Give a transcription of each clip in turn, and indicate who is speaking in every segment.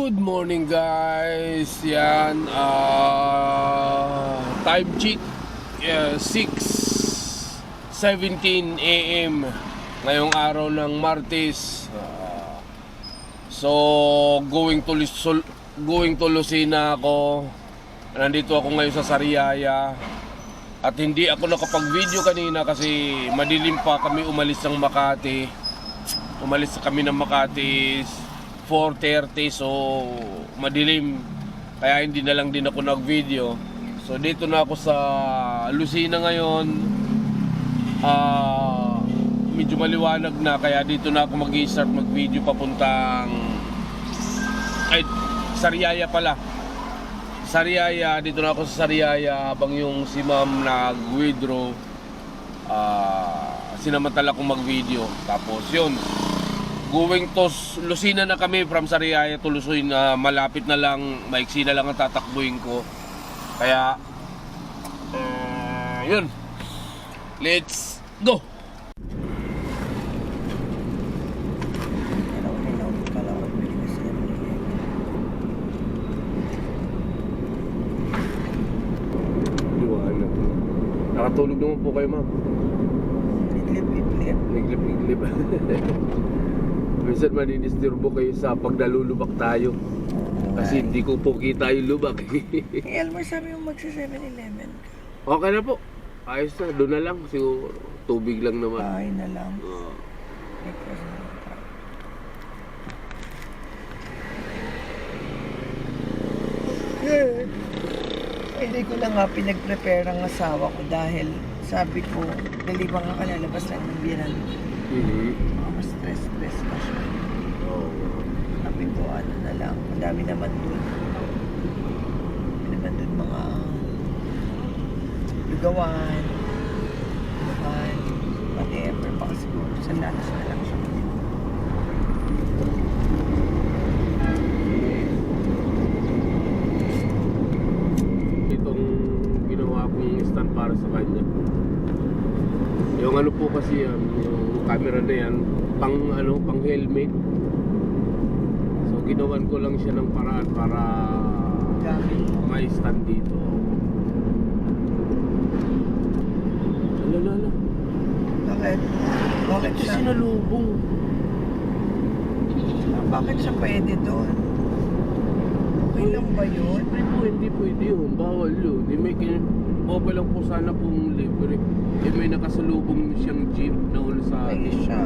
Speaker 1: Good morning guys. Yan ah time check yeah, 6:17 AM ngayong araw ng Martes. Ah, so going to Lis- going to Lucena ako. Nandito ako ngayon sa Sariaya. At hindi ako nakapag-video kanina kasi madilim pa kami umalis ng Makati. Umalis kami ng Makati 4.30 so madilim. Kaya hindi na lang din ako nag-video. So dito na ako sa Lucena ngayon. Ah, medyo maliwanag na kaya dito na ako mag-start mag-video papuntang ay Sariaya pala. Sariaya, dito na ako sa Sariaya habang yung si ma'am nag-withdraw ah sinamantala kong mag-video. Tapos yun, going to Lucena na kami from Sariaya to Lucena. malapit na lang, maiksi na lang ang tatakbuhin ko. Kaya, eh, yun. Let's go! Nakatulog naman po kayo, ma'am.
Speaker 2: Itlip, itlip.
Speaker 1: Minsan manidisturbo kayo sa pag nalulubak tayo. Kasi hindi ko po kita yung lubak.
Speaker 2: Eh, Elmer, sabi mo magsa 7-Eleven ka.
Speaker 1: okay na po. Ayos na. Doon na lang. Siguro tubig lang naman.
Speaker 2: Bahay na lang.
Speaker 1: Oo.
Speaker 2: Lang tayo. Eh, Hindi ko na nga pinag-prepare ang asawa ko dahil sabi ko, dalibang ka lalabas lang ng biyanan.
Speaker 1: Mhm.
Speaker 2: Stress-stress pa siya.
Speaker 1: Oo.
Speaker 2: Sabi ko, ano na lang, madami naman dun. Madami naman dun mga lugawan, lugawan, whatever, baka siguro sa lunch na lang siya.
Speaker 1: Itong ginawa kong stand para sa kanya. Yung ano po kasi yan, yung camera na yan, pang ano, pang helmet. So ginawan ko lang siya ng paraan para may stand dito. Ala, ala, ala.
Speaker 2: Bakit? Bakit
Speaker 1: Kasi
Speaker 2: siya,
Speaker 1: sinalubong.
Speaker 2: bakit siya pwede doon? Okay lang ba yun?
Speaker 1: Siyempre po, hindi pwede yun. Bawal yun. Eh, may kin... Okay lang po sana kung libre. Eh, may nakasalubong siyang jeep na ulo sa atin.
Speaker 2: siya.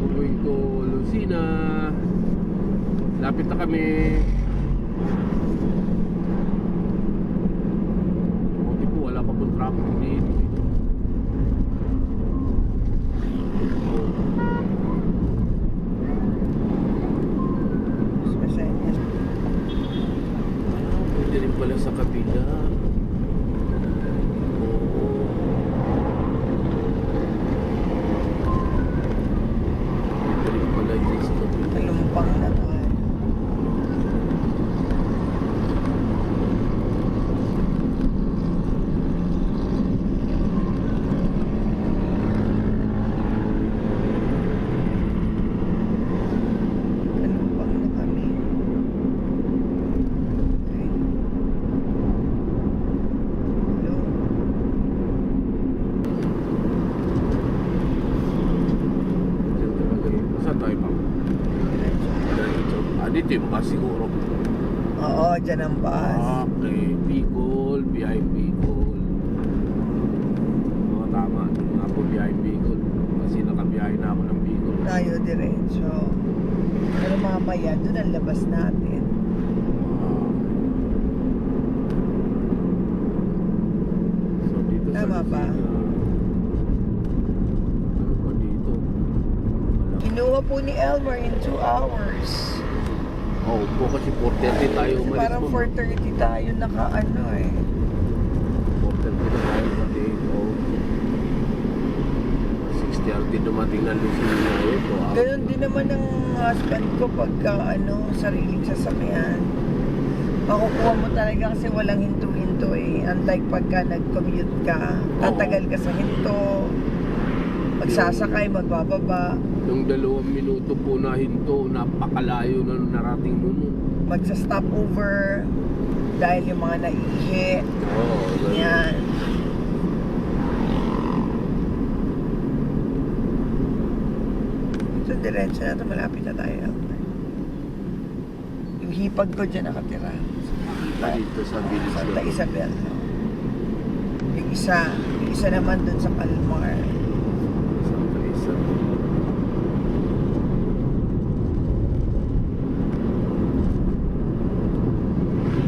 Speaker 1: Going to Lucina. Lapit na kami. Buti po, wala pa pong traffic dito.
Speaker 2: Special yan.
Speaker 1: Ah, pwede rin pala sa kabila. Oo. Pwede rin pala dyan sa kabila.
Speaker 2: Talumpang na tayo. Talumpang na kami. Okay. Hello?
Speaker 1: Diyan talaga yun. Saan tayo pa? Diretso. Ah, yung bus siguro.
Speaker 2: Oo, dyan ang bus.
Speaker 1: Ah, okay. Bicol, behind Bicol. Oo, tama. Doon po behind Bicol. Kasi nakabiyahe na ako ng Bicol.
Speaker 2: Tayo diretso. Pero mamaya, doon ang labas natin.
Speaker 1: Ah. So, dito sa
Speaker 2: Tama ba?
Speaker 1: Lucena. Ano dito? Wala.
Speaker 2: Kinuha po ni Elmer in 2 hours.
Speaker 1: Oo po kasi 4.30 tayo umalis
Speaker 2: parang
Speaker 1: mo.
Speaker 2: 4.30 tayo naka ano eh.
Speaker 1: 4.30 na tayo pati. Oo. 6.30 dumating na Lucena. Ito ah.
Speaker 2: Ganon din naman ang husband ko pagka ano, sariling sasakyan. Makukuha mo talaga kasi walang hinto-hinto eh. Unlike pagka nag-commute ka, tatagal ka sa hinto. Magsasakay, magbababa,
Speaker 1: Yung dalawang minuto po na hinto, napakalayo na narating mo nun.
Speaker 2: magsa-stop over dahil yung mga naihi.
Speaker 1: Oo, ganun.
Speaker 2: Yan. So, diretso na ito. Malapit na tayo. Yung hipag ko dyan nakatira. Hipag.
Speaker 1: Dito sa village
Speaker 2: Santa. Isabel. Yung isa, yung isa naman dun sa Palmar.
Speaker 1: Santa Isa.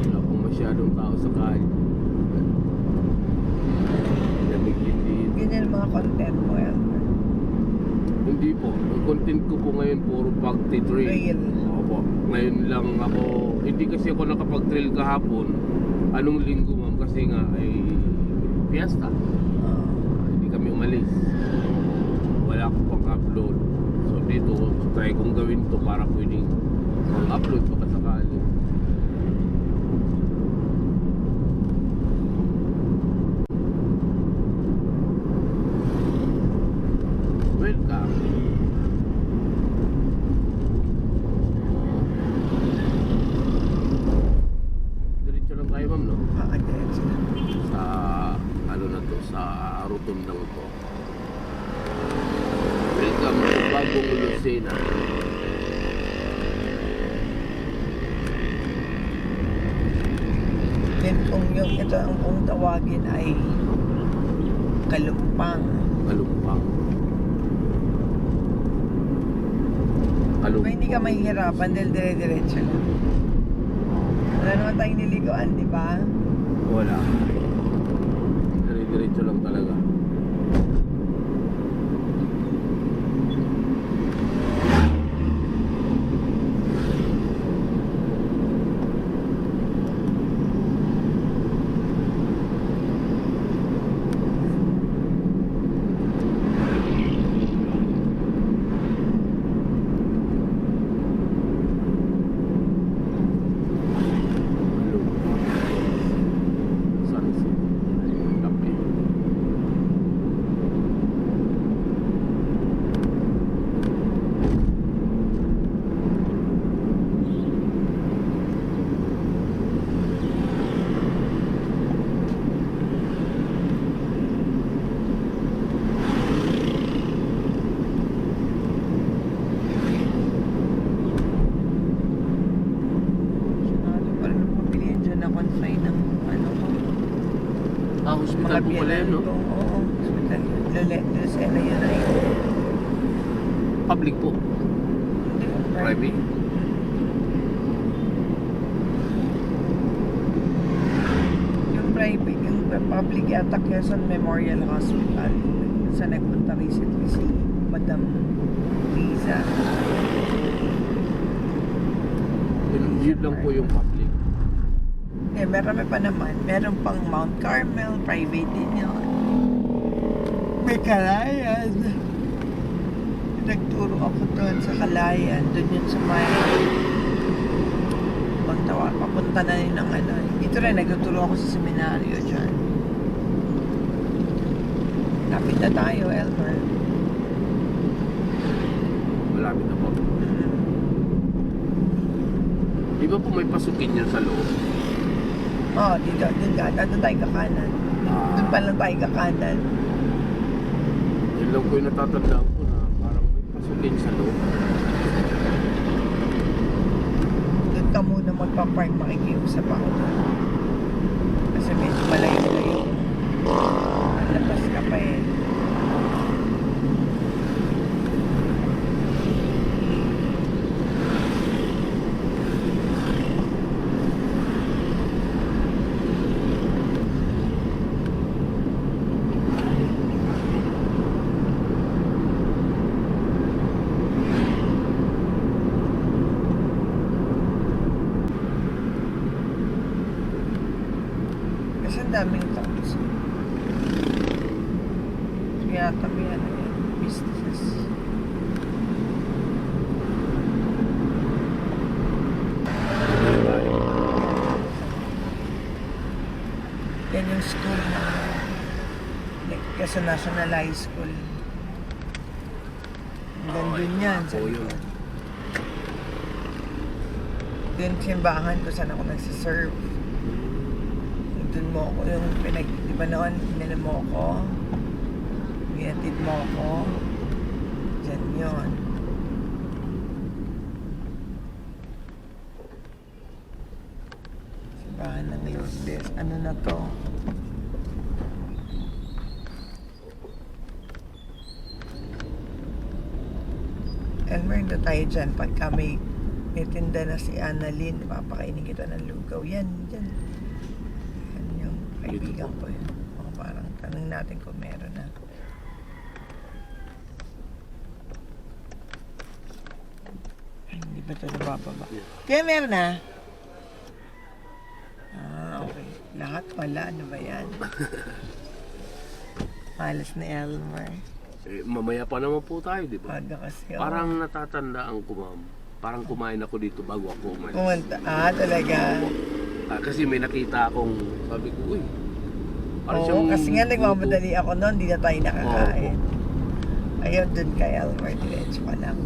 Speaker 1: Wala pong masyadong tao sa kahit. Lamig hindi.
Speaker 2: Ganyan ang mga content mo yan.
Speaker 1: Hindi po. Ang content ko po ngayon puro pag-trail.
Speaker 2: Trail.
Speaker 1: Opo. Ngayon lang ako, hindi kasi ako nakapag-trail kahapon. Anong linggo ma'am? Kasi nga ay fiesta.
Speaker 2: Ah.
Speaker 1: Hindi kami umalis. Wala akong pang-upload. So dito, try kong gawin to para pwedeng pang-upload baka sakali. Welcome. Diretso lang tayo ma'am no?
Speaker 2: Ah, diretso na.
Speaker 1: sa ano na to sa rotundang to welcome to Bagong Lucena
Speaker 2: Then kung yung ito ang kung tawagin ay kalumpang.
Speaker 1: Kalumpang Kalumpang
Speaker 2: hindi ka mahihirapan dahil dire-diretso lang. Wala naman tayong niligoan, di ba?
Speaker 1: wala dire-diretso lang talaga Kalumpang Sunset Tapi
Speaker 2: Ano pa rin ang pabilihan dyan na confine ng ano ko.
Speaker 1: Ah, hospital po pala yun, no?
Speaker 2: Oo, hospital. Lucena yun ay.
Speaker 1: Public po.
Speaker 2: Hindi,
Speaker 1: Private.
Speaker 2: Yung private, yung public yata Quezon Memorial Hospital. Sa nagpunta recently si Madam Liza.
Speaker 1: Yun lang po yung public.
Speaker 2: Eh, marami pa naman. Meron pang Mount Carmel, private din yun. May Kalayan. Nagturo ako doon sa Kalayan. Doon yun sa may... Bang tawag, papunta na yun ng ano. Dito rin, nagtuturo ako sa seminaryo dyan. Lapit na tayo, Elmer.
Speaker 1: Malapit na po. Di ba po may pasukin yan sa loob?
Speaker 2: Oh, dito, dito ka. Dito tayo kakanan. Doon pa lang tayo kakanan.
Speaker 1: Yun lang po yung natatandaan ko na parang may pasukin sa loob.
Speaker 2: Doon ka muna magpa-park, makikiusap ako doon. Kasi medyo malayo-layo. Labas ka pa eh. Kasi ang daming towns. Kaya kami ano yan, businesses. Yan yung school na like, kasi National High School. Nandun yan. Sa likod. Doon simbahan ko saan ako nagsiserve. Doon mo ako yung pinag... Di ba noon, pinala mo ako? Ginatid mo ako. Diyan yun. Simbahan ng Lourdes. Ano na to? Elmer, na tayo dyan. Pagka may, may tinda na si Annalyn, papakainin kita ng lugaw. Yan, yan. Kaibigan ko yun. O, parang tanong natin kung meron na. Ay, hindi ba ito nabababa? Kaya meron na. Ah, okay. Lahat wala. Ano ba yan? Malas ni Elmer.
Speaker 1: Eh, mamaya pa naman po tayo, di ba?
Speaker 2: Aga kasi. oh.
Speaker 1: Parang natatandaan ko, ma'am. Parang kumain ako dito bago ako umalis.
Speaker 2: Pumunta. Ah, talaga.
Speaker 1: Ah, kasi may nakita akong, sabi ko, uy.
Speaker 2: Oo, kasi nga nagmamadali ako noon, hindi na tayo nakakain. Ayun, dun kay Elmer, diretso ka lang.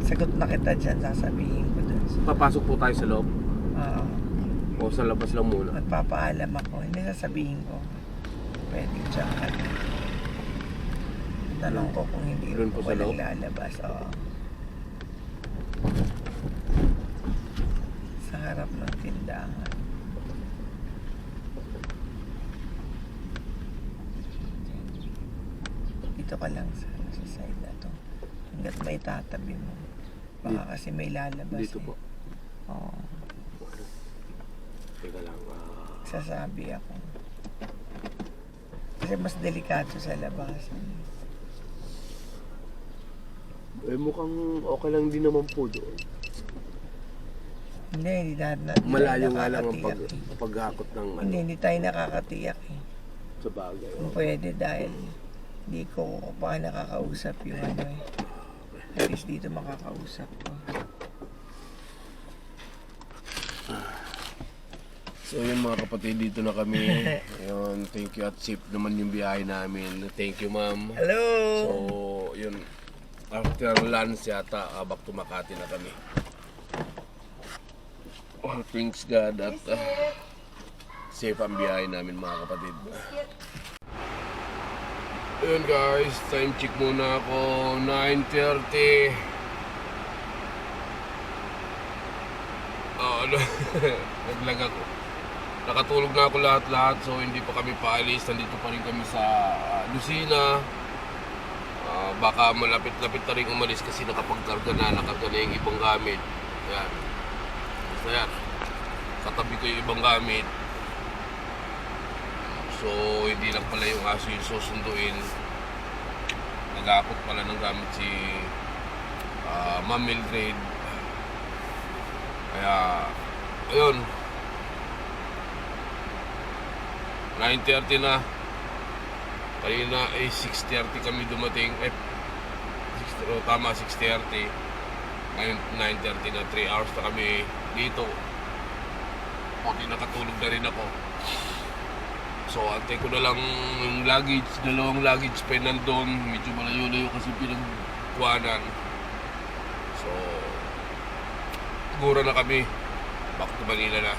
Speaker 2: Sagot na kita dyan, sasabihin ko dun.
Speaker 1: Papasok po tayo sa loob.
Speaker 2: Oo.
Speaker 1: O sa labas lang muna.
Speaker 2: magpapaalam ako. Hindi sasabihin ko. Pwede dyan ka na. Tanong ko kung hindi
Speaker 1: Doon po
Speaker 2: ko
Speaker 1: sa loob?
Speaker 2: walang lalabas. Oo. Sa harap ng tindahan. Dito ka lang sa, sa side na to. Hanggat may tatabi mo. Baka kasi may lalabas.
Speaker 1: Dito
Speaker 2: eh.
Speaker 1: po.
Speaker 2: Oo.
Speaker 1: Teka lang. ah,
Speaker 2: Sasabi ako. Kasi mas delikato sa labas.
Speaker 1: eh, mukhang okay lang din naman po doon.
Speaker 2: Hindi, hindi na, na, hindi
Speaker 1: Malayo
Speaker 2: tayo
Speaker 1: nga lang ang pag,
Speaker 2: nakakatiyak eh.
Speaker 1: paghakot ng ano,
Speaker 2: Hindi, hindi tayo nakakatiyak eh.
Speaker 1: sa bagay.
Speaker 2: Kung pwede dahil hindi ko pa nakakausap yung ano eh. At least dito makakausap ko.
Speaker 1: So yun mga kapatid, dito na kami. Ayun, thank you at safe naman yung biyahe namin. Thank you ma'am.
Speaker 2: Hello!
Speaker 1: So, yun. After lunch yata, uh, back to Makati na kami. Oh, thanks God at uh, safe ang biyahe namin mga kapatid. Ayun guys, time check muna ako. 9.30. Ah, ano, naglag ako. Nakatulog na ako lahat-lahat so hindi pa kami paalis. Nandito pa rin kami sa ah, Lucina. Ah, baka malapit-lapit na rin umalis kasi nakapagkarga na, nakarga na yung ibang gamit. Yan. Basta yan. Katabi ko yung ibang gamit. So, hindi lang pala yung aso yung susunduin. Nag-aakot pala ng gamit si ah, Ma'am Mildred. Kaya, ayun. 9.30 na. Kanina ay 6.30 kami dumating. Eh, 6, oh, tama, 6.30. Ngayon 9.30 na, 3 hours na kami dito. Buti nakatulog na rin ako. So, antay ko na lang yung luggage, dalawang luggage pa yun nandun. Medyo malayo-layo kasi pinagkuhanan. So, siguro na kami. Back to Manila na.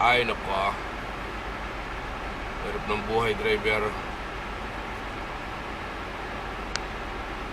Speaker 1: Ay, nako ah. Hirap ng buhay, driver.